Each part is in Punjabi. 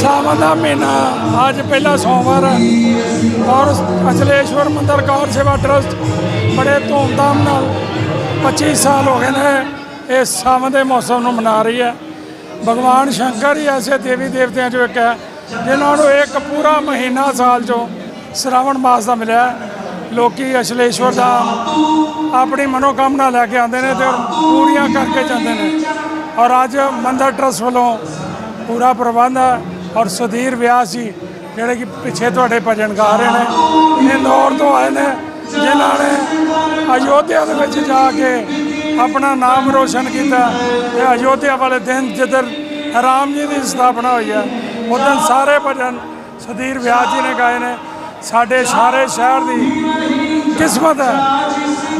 ਸਾਵਨ ਦਾ ਮਹੀਨਾ। ਅੱਜ ਪਹਿਲਾ ਸੋਮਵਾਰ ਹੈ ਔਰ ਅਚਲੇਸ਼ਵਰ ਮੰਦਰ ਕਾਰ ਸੇਵਾ ਟਰਸਟ ਬੜੇ ਧੂਮਧਾਮ ਨਾਲ 25 ਸਾਲ ਹੋ ਗਏ ਨੇ ਇਸ ਸਾਵਨ ਦੇ ਮੌਸਮ ਨੂੰ ਮਨਾ ਰਹੀ ਹੈ। ਭਗਵਾਨ ਸ਼ੰਕਰ ਹੀ ਐਸੇ ਦੇਵੀ ਦੇਵਤਿਆਂ ਚੋਂ ਇੱਕ ਹੈ, ਜਿਨ੍ਹਾਂ ਨੂੰ ਇੱਕ ਪੂਰਾ ਮਹੀਨਾ ਸਾਲ ਚੋਂ ਸ਼ਰਾਵਣ ਮਾਸ ਦਾ ਮਿਲਿਆ ਹੈ। ਲੋਕੀ ਅਸ਼ਲੇਸ਼ਵਰ ਦਾ ਆਪਣੀ ਮਨੋਕਾਮਨਾ ਲੈ ਕੇ ਆਉਂਦੇ ਨੇ ਤੇ ਪੂਰੀਆਂ ਕਰਕੇ ਜਾਂਦੇ ਨੇ। ਔਰ ਅੱਜ ਮੰਦਰ ਟਰਸਟ ਵੱਲੋਂ ਪੂਰਾ ਪ੍ਰਬੰਧ ਹੈ। ਔਰ ਸੁਧੀਰ ਵਿਆਸ ਜੀ ਜਿਹੜੇ ਕਿ ਪਿੱਛੇ ਤੁਹਾਡੇ ਭਜਨ ਗਾ ਰਹੇ ਨੇ। ਇੰਦੌਰ ਤੋਂ ਆਏ ਨੇ, ਜਿਨ੍ਹਾਂ ਨੇ ਅਯੋਧਿਆ ਦੇ ਵਿੱਚ ਜਾ ਕੇ ਆਪਣਾ ਨਾਮ ਰੋਸ਼ਨ ਕੀਤਾ ਤੇ ਅਯੋਧਿਆ ਵਾਲੇ ਦਿਨ ਜਿੱਦਣ ਰਾਮ ਜੀ ਦੀ ਸਥਾਪਨਾ ਹੋਈ ਹੈ ਉਦੋਂ ਸਾਰੇ ਭਜਨ ਸੁਧੀਰ ਵਿਆਸ ਜੀ ਨੇ ਗਾਏ ਨੇ। ਸਾਡੇ ਸਾਰੇ ਸ਼ਹਿਰ ਦੀ ਕਿਸਮਤ ਹੈ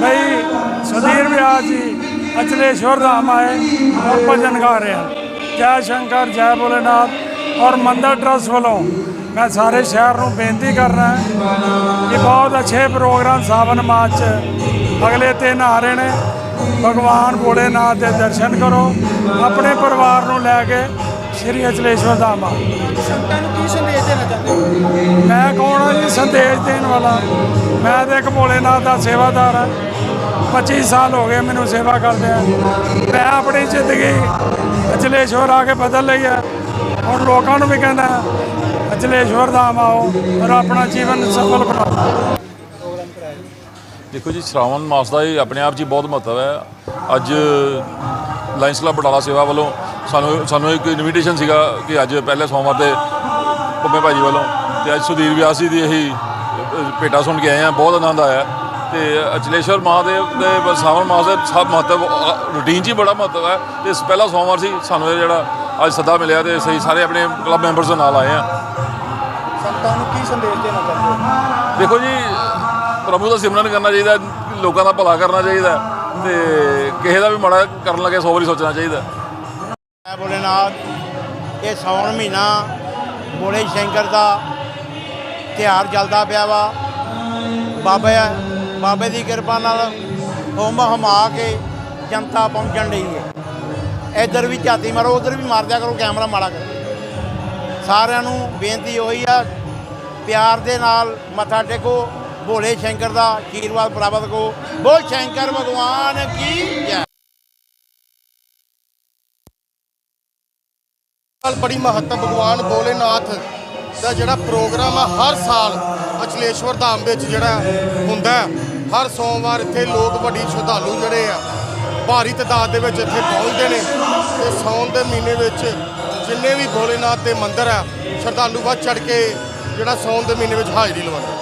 ਬਈ ਸੁਧੀਰ ਵਿਆਸ ਜੀ ਅਚਲੇਸ਼ਵਰ ਧਾਮ ਆਏ ਔਰ ਭਜਨ ਗਾ ਰਹੇ ਹਨ। ਜੈ ਸ਼ੰਕਰ, ਜੈ ਭੋਲੇਨਾਥ। ਔਰ ਮੰਦਰ ਟਰਸਟ ਵੱਲੋਂ ਮੈਂ ਸਾਰੇ ਸ਼ਹਿਰ ਨੂੰ ਬੇਨਤੀ ਕਰਨਾ ਹੈ ਕਿ ਬਹੁਤ ਅੱਛੇ ਪ੍ਰੋਗਰਾਮ ਸਾਵਨ ਮਾਸ 'ਚ ਅਗਲੇ ਤਿੰਨ ਆ ਰਹੇ ਨੇ। ਭਗਵਾਨ ਭੋਲੇਨਾਥ ਦੇ ਦਰਸ਼ਨ ਕਰੋ ਆਪਣੇ ਪਰਿਵਾਰ ਨੂੰ ਲੈ ਕੇ ਸ਼੍ਰੀ ਅਚਲੇਸ਼ਵਰ ਧਾਮ ਆਓ ਸੰਗਤਾਂ ਨੂੰ ਕੀ ਸੰਦੇਸ਼ ਦੇਣਾ ਚਾਹੁੰਦੇ ਹੋ? ਮੈਂ ਕੌਣ ਹਾਂ ਜੀ? ਸੰਦੇਸ਼ ਦੇਣ ਵਾਲਾ। ਮੈਂ ਤਾਂ ਇੱਕ ਭੋਲੇਨਾਥ ਦਾ ਸੇਵਾਦਾਰ ਹਾਂ 25 ਸਾਲ ਹੋ ਗਏ ਮੈਨੂੰ ਸੇਵਾ ਕਰਦੇ ਆ। ਮੈਂ ਆਪਣੀ ਜ਼ਿੰਦਗੀ ਅਚਲੇਸ਼ਵਰ ਆ ਕੇ ਬਦਲ ਲਈ ਹੈ ਹੁਣ ਲੋਕਾਂ ਨੂੰ ਵੀ ਕਹਿੰਦਾ ਅਚਲੇਸ਼ਵਰ ਧਾਮ ਆਓ ਔਰ ਆਪਣਾ ਜੀਵਨ ਸਫਲ ਬਣਾਓ। ਦੇਖੋ ਜੀ, ਸ਼ਰਾਵਣ ਮਾਸ ਦਾ ਇਹ ਆਪਣੇ ਆਪ 'ਚ ਹੀ ਬਹੁਤ ਮਹੱਤਵ ਹੈ। ਅੱਜ ਲਾਇਨਸ ਕਲੱਬ ਬਟਾਲਾ ਸੇਵਾ ਵੱਲੋਂ ਸਾਨੂੰ ਸਾਨੂੰ ਇੱਕ ਇਨਵੀਟੇਸ਼ਨ ਸੀਗਾ ਕਿ ਅੱਜ ਪਹਿਲੇ ਸੋਮਵਾਰ ਦੇ ਪੰਮੇ ਭਾਜੀ ਵੱਲੋਂ, ਤੇ ਅੱਜ ਸੁਧੀਰ ਵਿਆਸ ਜੀ ਦੀ ਇਹੀ ਭੇਟਾ ਸੁਣ ਕੇ ਆਏ ਆ ਬਹੁਤ ਆਨੰਦ ਆਇਆ। ਤੇ ਅਚਲੇਸ਼ਵਰ ਮਹਾਦੇਵ ਦੇ ਸਾਵਣ ਮਾਸ ਦੇ ਸਭ ਮਹੱਤਵ ਰੂਟੀਨ 'ਚ ਹੀ ਬੜਾ ਮਹੱਤਵ ਹੈ। ਤੇ ਇਸ ਪਹਿਲਾ ਸੋਮਵਾਰ ਸੀ, ਸਾਨੂੰ ਇਹ ਜਿਹੜਾ ਅੱਜ ਸੱਦਾ ਮਿਲਿਆ ਤੇ ਅਸੀਂ ਸਾਰੇ ਆਪਣੇ ਕਲੱਬ ਮੈਂਬਰਸ ਦੇ ਨਾਲ ਆਏ ਆ ਸੰਗਤਾਂ ਨੂੰ ਕੀ ਸੰਦੇਸ਼ ਦੇਣਾ ਚਾਹੁੰਦੇ ਹੋ? ਦੇਖੋ ਜੀ ਪ੍ਰਭੂ ਦਾ ਸਿਮਰਨ ਕਰਨਾ ਚਾਹੀਦਾ ਲੋਕਾਂ ਦਾ ਭਲਾ ਕਰਨਾ ਚਾਹੀਦਾ ਤੇ ਕਿਸੇ ਦਾ ਵੀ ਮਾੜਾ ਕਰਨ ਲੱਗੇ ਸੌ ਵਾਰੀ ਸੋਚਣਾ ਚਾਹੀਦਾ। ਜੈ ਭੋਲੇਨਾਥ ਇਹ ਸਾਉਣ ਮਹੀਨਾ ਭੋਲੇ ਸ਼ੰਕਰ ਦਾ ਤਿਉਹਾਰ ਚੱਲਦਾ ਪਿਆ ਵਾ। ਬਾਬੇ ਬਾਬੇ ਦੀ ਕਿਰਪਾ ਨਾਲ ਹੁਮ ਹਮਾ ਕੇ ਜਨਤਾ ਪਹੁੰਚਣ ਲਈ ਹੈ। ਇੱਧਰ ਵੀ ਝਾਤੀ ਮਾਰੋ, ਉਧਰ ਵੀ ਮਾਰ ਦਿਆ ਕਰੋ, ਕੈਮਰਾ ਮਾੜਾ ਕਰੋ। ਸਾਰਿਆਂ ਨੂੰ ਬੇਨਤੀ ਹੋਈ ਆ, ਪਿਆਰ ਦੇ ਨਾਲ ਮੱਥਾ ਟੇਕੋ, ਭੋਲੇ ਸ਼ੰਕਰ ਦਾ ਆਸ਼ੀਰਵਾਦ ਪ੍ਰਾਪਤ ਕਰੋ। ਬੋਲ ਸ਼ੰਕਰ, ਭਗਵਾਨ ਕੀ ਜੈ। ਬੜੀ ਮਹੱਤਵ, ਭਗਵਾਨ ਭੋਲੇਨਾਥ ਦਾ ਜਿਹੜਾ ਪ੍ਰੋਗਰਾਮ ਆ, ਹਰ ਸਾਲ ਅਚਲੇਸ਼ਵਰ ਧਾਮ ਵਿੱਚ ਜਿਹੜਾ ਹੁੰਦਾ ਹਰ ਸੋਮਵਾਰ ਇੱਥੇ ਲੋਕ ਵੱਡੀ ਸ਼ਰਧਾਲੂ ਜਿਹੜੇ ਆ ਭਾਰੀ ਤਾਦਾਦ ਦੇ ਵਿੱਚ ਇੱਥੇ ਪਹੁੰਚਦੇ ਨੇ ਤੇ ਸੌਣ ਦੇ ਮਹੀਨੇ ਵਿੱਚ ਜਿੰਨੇ ਵੀ ਭੋਲੇਨਾਥ ਦੇ ਮੰਦਿਰ ਆ, ਸ਼ਰਧਾਲੂ ਵੱਧ ਚੜ ਕੇ ਜਿਹੜਾ ਸੌਣ ਦੇ ਮਹੀਨੇ ਵਿੱਚ ਹਾਜ਼ਰੀ ਲਵਾਉਂਦੇ